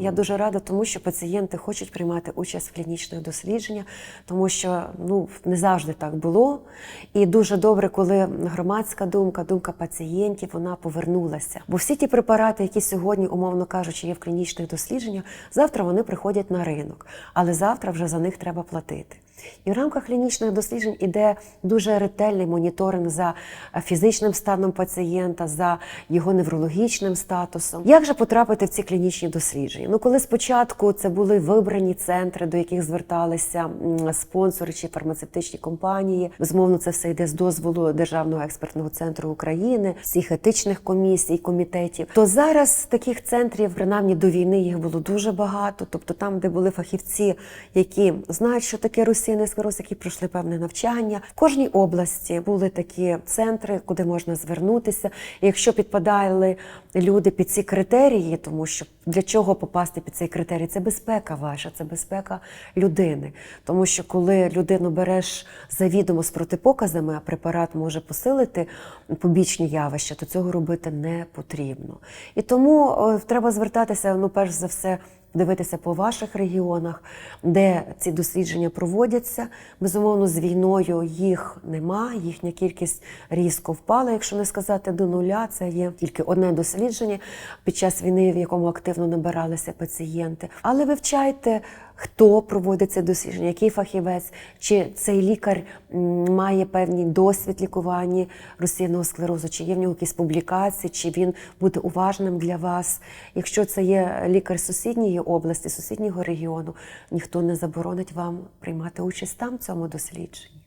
я дуже рада, тому що пацієнти хочуть приймати участь в клінічних дослідженнях, тому що ну не завжди так було. І дуже добре, коли громадська думка, думка пацієнтів, вона повернулася. Бо всі ті препарати, які сьогодні, умовно кажучи, є в клінічних дослідженнях, завтра вони приходять на ринок, але завтра вже за них треба платити. І в рамках клінічних досліджень іде дуже ретельний моніторинг за фізичним станом пацієнта, за його неврологічним статусом. Як же потрапити в ці клінічні дослідження? Ну, коли спочатку це були вибрані центри, до яких зверталися спонсори чи фармацевтичні компанії, безумовно, це все йде з дозволу Державного експертного центру України, всіх етичних комісій, комітетів. То зараз таких центрів, принаймні до війни, їх було дуже багато. Тобто, там, де були фахівці, які знають, що таке русійний склероз, які пройшли певне навчання. В кожній області були такі центри, куди можна звернутися. І якщо підпадали люди під ці критерії, тому що для чого попасти під цей критерій? Це безпека ваша, це безпека людини. Тому що коли людину береш завідомо з протипоказами, а препарат може посилити побічні явища, то цього робити не потрібно. І тому треба звертатися, ну, перш за все, дивитися по ваших регіонах, де ці дослідження проводяться. Безумовно, з війною їх нема, їхня кількість різко впала, якщо не сказати до нуля. Це є тільки одне дослідження під час війни, в якому активно набиралися пацієнти. Але вивчайте. Хто проводить це дослідження, який фахівець, чи цей лікар має певний досвід лікування розсіяного склерозу, чи є в нього якісь публікації, чи він буде уважним для вас. Якщо це є лікар сусідньої області, сусіднього регіону, ніхто не заборонить вам приймати участь там в цьому дослідженні.